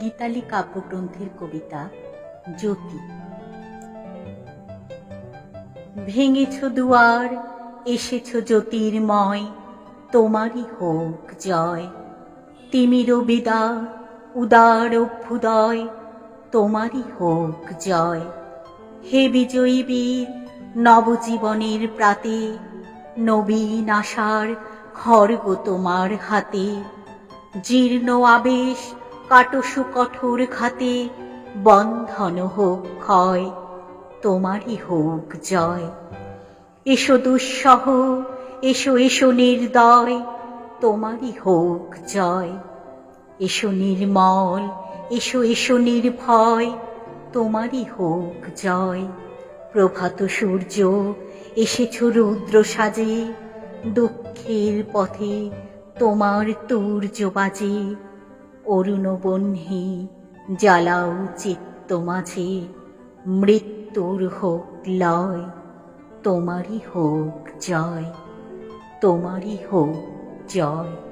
গীতালি কাব্যগ্রন্থের কবিতা জ্যোতি। ভেঙেছ দুয়ার, এসেছ জ্যোতির্ময়, তোমারই হোক জয়। তিমির বিদা, উদার অভ্যুদয়, তোমারই হোক জয়। হে বিজয়ী বীর, নবজীবনের প্রাতে, নবীন আশার খড়গ তোমার হাতে। জীর্ণ আবেশ কাটসু কঠোর খাতে বন্ধন হোক ক্ষয়, তোমারই হোক জয়। এসো দুঃসহ, এসো এসো নির্দয়, তোমারই হোক জয়। এসো নির্মল, এসো এসো নির্ভয়, তোমারই হোক জয়। প্রভাত সূর্য, এসেছ রুদ্র সাজে, দুঃখের পথে তোমার তুর্য বাজে। অরুণ বহ্নি জ্বালাও চিত্ত মাঝে মৃত্যুর হোক লয় তোমারই হোক জয় তোমারই হোক জয়।